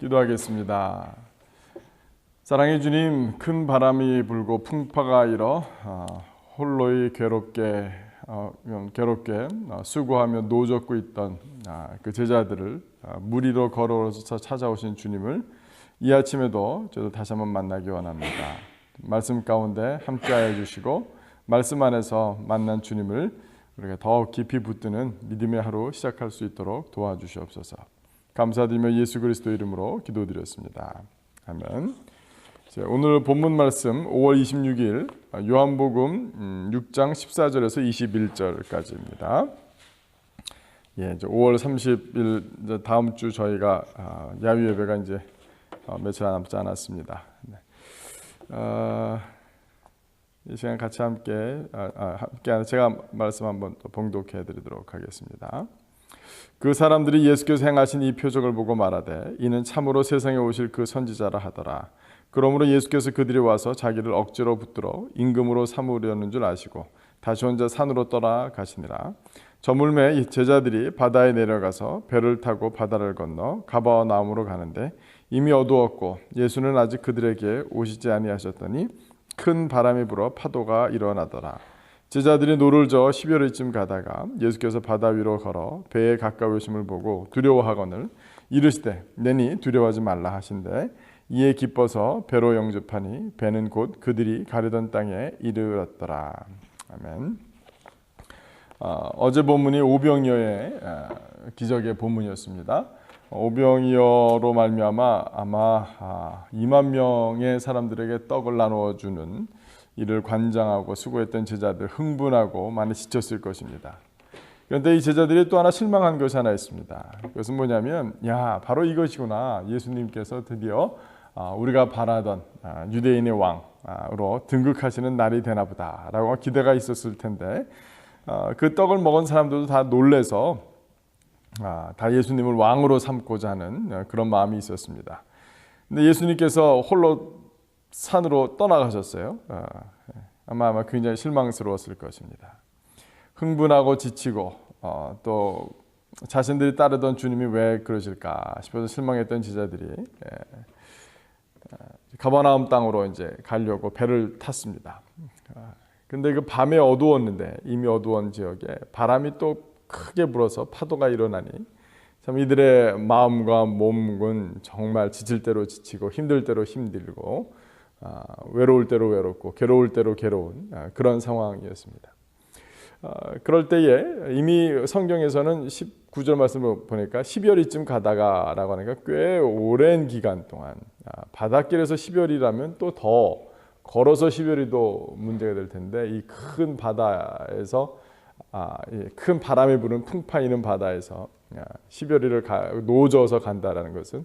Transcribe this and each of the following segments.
기도하겠습니다. 사랑의 주님, 큰 바람이 불고 풍파가 일어 어, 홀로이 괴롭게 어, 괴롭게 어, 수고하며 노젓고 있던 아, 그 제자들을 아, 무리로 걸어서 찾아오신 주님을 이 아침에도 저도 다시 한번 만나기 원합니다. 말씀 가운데 함께하여 주시고 말씀 안에서 만난 주님을 우리가 더 깊이 붙드는 믿음의 하루 시작할 수 있도록 도와주시옵소서. 감사드리며 예수 그리스도 이름으로 기도드렸습니다. 아멘. 오늘 본문 말씀 5월 26일 요한복음 6장 14절에서 21절까지입니다. 예, 이제 5월 30일 이제 다음 주 저희가 아, 야유 예배가 이제 어, 며칠 남지 않았습니다. 네. 어, 이 시간 같이 함께 아, 아, 함께 제가 말씀 한번 봉독해 드리도록 하겠습니다. 그 사람들이 예수께서 행하신 이 표적을 보고 말하되 이는 참으로 세상에 오실 그 선지자라 하더라. 그러므로 예수께서 그들이 와서 자기를 억지로 붙들어 임금으로 삼으려는 줄 아시고 다시 혼자 산으로 떠나 가시니라. 저물매 제자들이 바다에 내려가서 배를 타고 바다를 건너 가바나움으로 가는데 이미 어두웠고 예수는 아직 그들에게 오시지 아니하셨더니 큰 바람이 불어 파도가 일어나더라. 제자들이 노를 저어 12월쯤 가다가 예수께서 바다 위로 걸어 배에 가까우심을 보고 두려워하거늘 이르시되 내니 두려워하지 말라 하신대 이에 기뻐서 배로 영접하니 배는 곧 그들이 가려던 땅에 이르렀더라. 아멘. 어, 제 본문이 오병이어의 기적의 본문이었습니다. 오병이어로 말미암아 아마 2만 아, 명의 사람들에게 떡을 나누어 주는 이를 관장하고 수고했던 제자들 흥분하고 많이 지쳤을 것입니다. 그런데 이 제자들이 또 하나 실망한 것이 하나 있습니다. 그것은 뭐냐면 야 바로 이것이구나 예수님께서 드디어 아, 우리가 바라던 아, 유대인의 왕으로 등극하시는 날이 되나 보다라고 기대가 있었을 텐데 아, 그 떡을 먹은 사람들도 다 놀래서 다 예수님을 왕으로 삼고자 하는 그런 마음이 있었습니다. 근데 예수님께서 홀로 산으로 떠나가셨어요. 아마 아마 굉장히 실망스러웠을 것입니다. 흥분하고 지치고 어, 또 자신들이 따르던 주님이 왜 그러실까 싶어서 실망했던 제자들이 예, 가버나움 땅으로 이제 가려고 배를 탔습니다. 근데 그 밤에 어두웠는데 이미 어두운 지역에 바람이 또 크게 불어서 파도가 일어나니 참 이들의 마음과 몸은 정말 지칠 대로 지치고 힘들 대로 힘들고 아, 외로울 대로 외롭고 괴로울 대로 괴로운 아, 그런 상황이었습니다. 아, 그럴 때에 이미 성경에서는 19절 말씀을 보니까 12월이쯤 가다가라고 하니까 꽤 오랜 기간 동안 아, 바닷길에서 12월이라면 또 더 걸어서 12월이도 문제가 될 텐데 이 큰 바다에서 아, 큰 바람이 부는 풍파이는 바다에서 12월이를 가, 노져서 간다라는 것은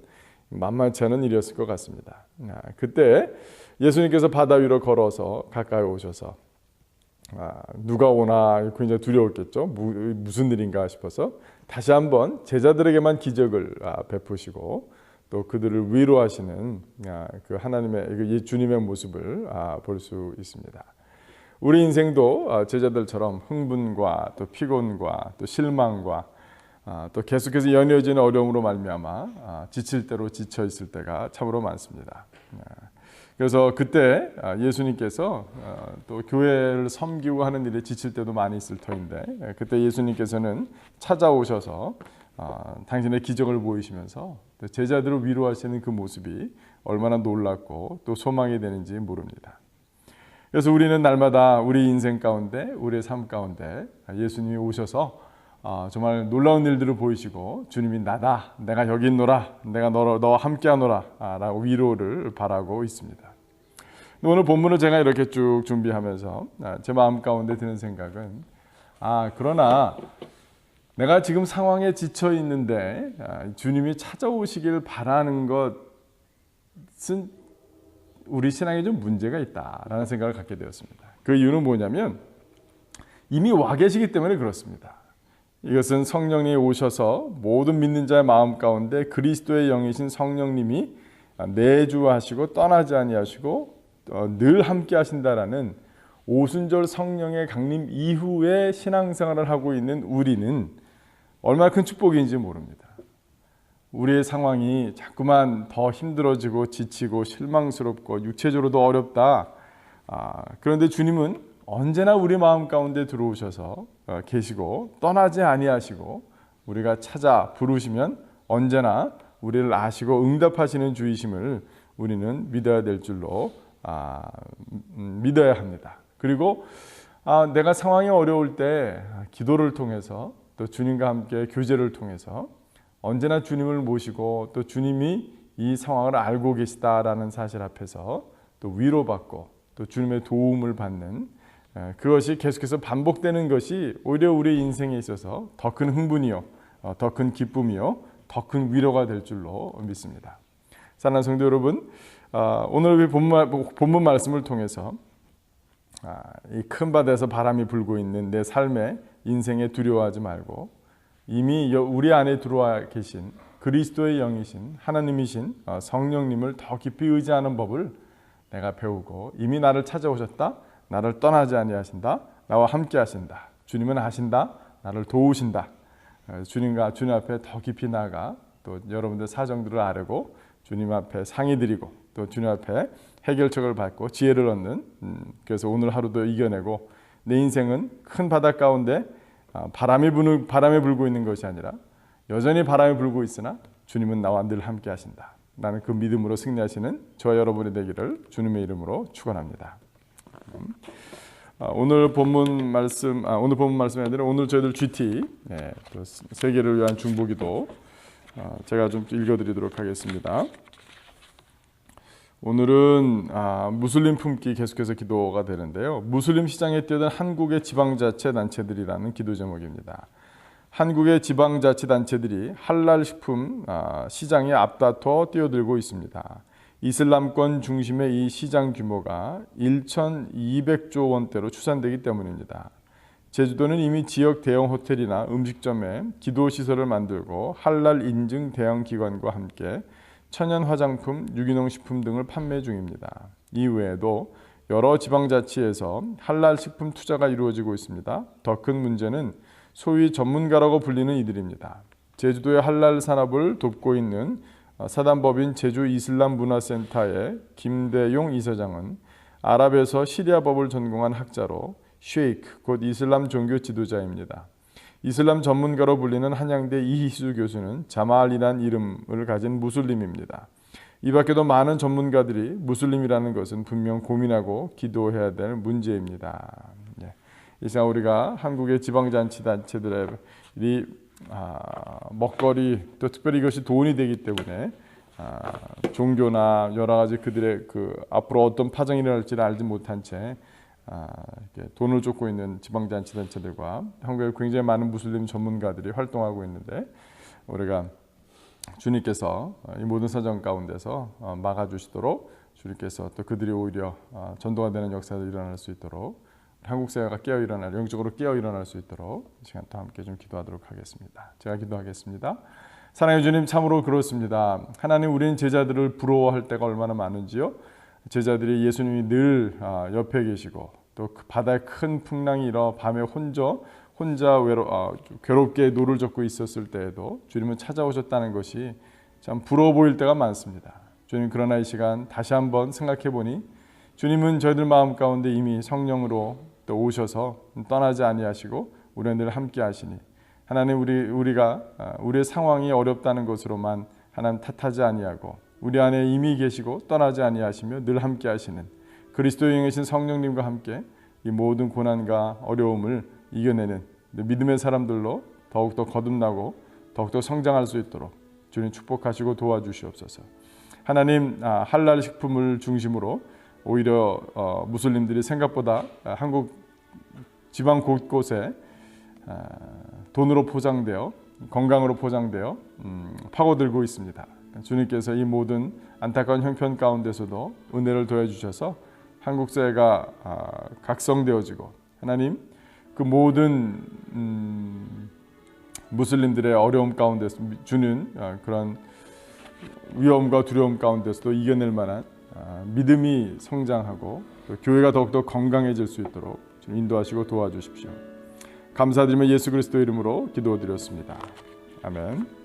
만만치 않은 일이었을 것 같습니다. 그때 예수님께서 바다 위로 걸어서 가까이 오셔서 아, 누가 오나 굉장히 두려웠겠죠. 무슨 일인가 싶어서 다시 한번 제자들에게만 기적을 아, 베푸시고 또 그들을 위로하시는 아, 그 하나님의 그 주님의 모습을 볼 수 있습니다. 우리 인생도 제자들처럼 흥분과 또 피곤과 또 실망과 또 계속해서 연이어지는 어려움으로 말미암아 지칠 대로 지쳐 있을 때가 참으로 많습니다. 그래서 그때 아, 예수님께서 어, 또 교회를 섬기고 하는 일에 지칠 때도 많이 있을 터인데 예, 그때 예수님께서는 찾아오셔서 어, 당신의 기적을 보이시면서 제자들을 위로하시는 그 모습이 얼마나 놀랍고 또 소망이 되는지 모릅니다. 그래서 우리는 날마다 우리 인생 가운데 우리의 삶 가운데 예수님이 오셔서 어, 정말 놀라운 일들을 보이시고 주님이 나다 내가 여기 있노라 내가 너, 너와 함께 하노라 아, 라고 위로를 바라고 있습니다 오늘 본문을 제가 이렇게 쭉 준비하면서 아, 제 마음 가운데 드는 생각은 아 그러나 내가 지금 상황에 지쳐 있는데 아, 주님이 찾아오시길 바라는 것은 우리 신앙에 좀 문제가 있다라는 생각을 갖게 되었습니다. 그 이유는 뭐냐면 이미 와 계시기 때문에 그렇습니다. 이것은 성령님이 오셔서 모든 믿는 자의 마음 가운데 그리스도의 영이신 성령님이 내주하시고 떠나지 아니하시고 어, 늘 함께 하신다라는 오순절 성령의 강림 이후에 신앙생활을 하고 있는 우리는 얼마나 큰 축복인지 모릅니다. 우리의 상황이 자꾸만 더 힘들어지고 지치고 실망스럽고 육체적으로도 어렵다. 아, 그런데 주님은 언제나 우리 마음 가운데 들어오셔서 어, 계시고 떠나지 아니하시고 우리가 찾아 부르시면 언제나 우리를 아시고 응답하시는 주이심을 우리는 믿어야 될 줄로 아, 음, 믿어야 합니다. 그리고 아, 내가 상황이 어려울 때 기도를 통해서 또 주님과 함께 교제를 통해서 언제나 주님을 모시고 또 주님이 이 상황을 알고 계시다라는 사실 앞에서 또 위로받고 또 주님의 도움을 받는 에, 그것이 계속해서 반복되는 것이 오히려 우리 인생에 있어서 더 큰 흥분이요, 어, 더큰 기쁨이요, 더 큰 위로가 될 줄로 믿습니다. 사랑하는 성도 여러분, 어, 오늘 우리 본문, 말씀을 통해서 아, 이큰 바다에서 바람이 불고 있는 내 삶의 인생에 두려워하지 말고 이미 여- 우리 안에 들어와 계신 그리스도의 영이신 하나님이신 어, 성령님을 더 깊이 의지하는 법을 내가 배우고 이미 나를 찾아오셨다. 나를 떠나지 아니하신다. 나와 함께 하신다. 주님은 하신다. 나를 도우신다. 어, 주님과 주님 앞에 더 깊이 나가 또 여러분들 사정들을 아뢰고 주님 앞에 상의 드리고 또 주님 앞에 해결책을 받고 지혜를 얻는 음, 그래서 오늘 하루도 이겨내고 내 인생은 큰 바다 가운데 아, 바람이 부는 바람에 불고 있는 것이 아니라 여전히 바람이 불고 있으나 주님은 나와 늘 함께 하신다. 나는 그 믿음으로 승리하시는 저와 여러분이 되기를 주님의 이름으로 축원합니다. 음. 아, 오늘 본문 말씀 아, 오늘 본문 말씀에 대한 오늘 저희들 GT 네, 그 세계를 위한 중보기도 아, 제가 좀 읽어드리도록 하겠습니다. 오늘은 아, 무슬림 품기 계속해서 기도가 되는데요. 무슬림 시장에 뛰어든 한국의 지방자치 단체들이라는 기도 제목입니다. 한국의 지방자치 단체들이 할랄 식품 아, 시장에 앞다퉈 뛰어들고 있습니다. 이슬람권 중심의 이 시장 규모가 1,200조 원대로 추산되기 때문입니다. 제주도는 이미 지역 대형 호텔이나 음식점에 기도 시설을 만들고 할랄 인증 대형 기관과 함께 천연 화장품, 유기농 식품 등을 판매 중입니다. 이외에도 여러 지방자치에서 할랄 식품 투자가 이루어지고 있습니다. 더 큰 문제는 소위 전문가라고 불리는 이들입니다. 제주도의 할랄 산업을 돕고 있는 사단법인 제주 이슬람 문화센터의 김대용 이사장은 아랍에서 시리아 법을 전공한 학자로 쉐이크 곧 이슬람 종교 지도자입니다. 이슬람 전문가로 불리는 한양대 이희수 교수는 자말이란 이름을 가진 무슬림입니다. 이 밖에도 많은 전문가들이 무슬림이라는 것은 분명 고민하고 기도해야 될 문제입니다. 예. 이 시간 우리가 한국의 지방잔치 단체들의 이 아, 먹거리 또 특별히 이것이 돈이 되기 때문에 아, 종교나 여러 가지 그들의 그 앞으로 어떤 파정이 일어날지를 알지 못한 채 아, 이렇게 돈을 쫓고 있는 지방잔치 단체들과 한국에 굉장히 많은 무슬림 전문가들이 활동하고 있는데 우리가 주님께서 이 모든 사정 가운데서 어, 막아주시도록 주님께서 또 그들이 오히려 어, 전도가 되는 역사가 일어날 수 있도록 한국 사회가 깨어 일어날 영적으로 깨어 일어날 수 있도록 이 시간 또 함께 좀 기도하도록 하겠습니다. 제가 기도하겠습니다. 사랑해 주님 참으로 그렇습니다. 하나님 우리는 제자들을 부러워할 때가 얼마나 많은지요. 제자들이 예수님이 늘 아, 옆에 계시고 또그 바다에 큰 풍랑이 일어 밤에 혼자 혼자 외로 어, 괴롭게 노를 젓고 있었을 때에도 주님은 찾아오셨다는 것이 참 부러워 보일 때가 많습니다. 주님 그러나 이 시간 다시 한번 생각해 보니 주님은 저희들 마음 가운데 이미 성령으로 또 오셔서 떠나지 아니하시고 우리와 늘 함께 하시니 하나님 우리 우리가 아, 우리의 상황이 어렵다는 것으로만 하나님 탓하지 아니하고 우리 안에 이미 계시고 떠나지 아니하시며 늘 함께 하시는 그리스도의 영이신 성령님과 함께 이 모든 고난과 어려움을 이겨내는 믿음의 사람들로 더욱더 거듭나고 더욱더 성장할 수 있도록 주님 축복하시고 도와주시옵소서. 하나님 아, 할랄 식품을 중심으로 오히려 어, 무슬림들이 생각보다 한국 지방 곳곳에 아, 돈으로 포장되어 건강으로 포장되어 음, 파고들고 있습니다. 주님께서 이 모든 안타까운 형편 가운데서도 은혜를 더해 주셔서 한국 사회가 아, 각성되어지고 하나님 그 모든 음, 무슬림들의 어려움 가운데 주는 아, 그런 위험과 두려움 가운데서도 이겨낼 만한 아, 믿음이 성장하고 또 교회가 더욱더 건강해질 수 있도록 인도하시고 도와주십시오. 감사드리며 예수 그리스도 이름으로 기도드렸습니다. 아멘.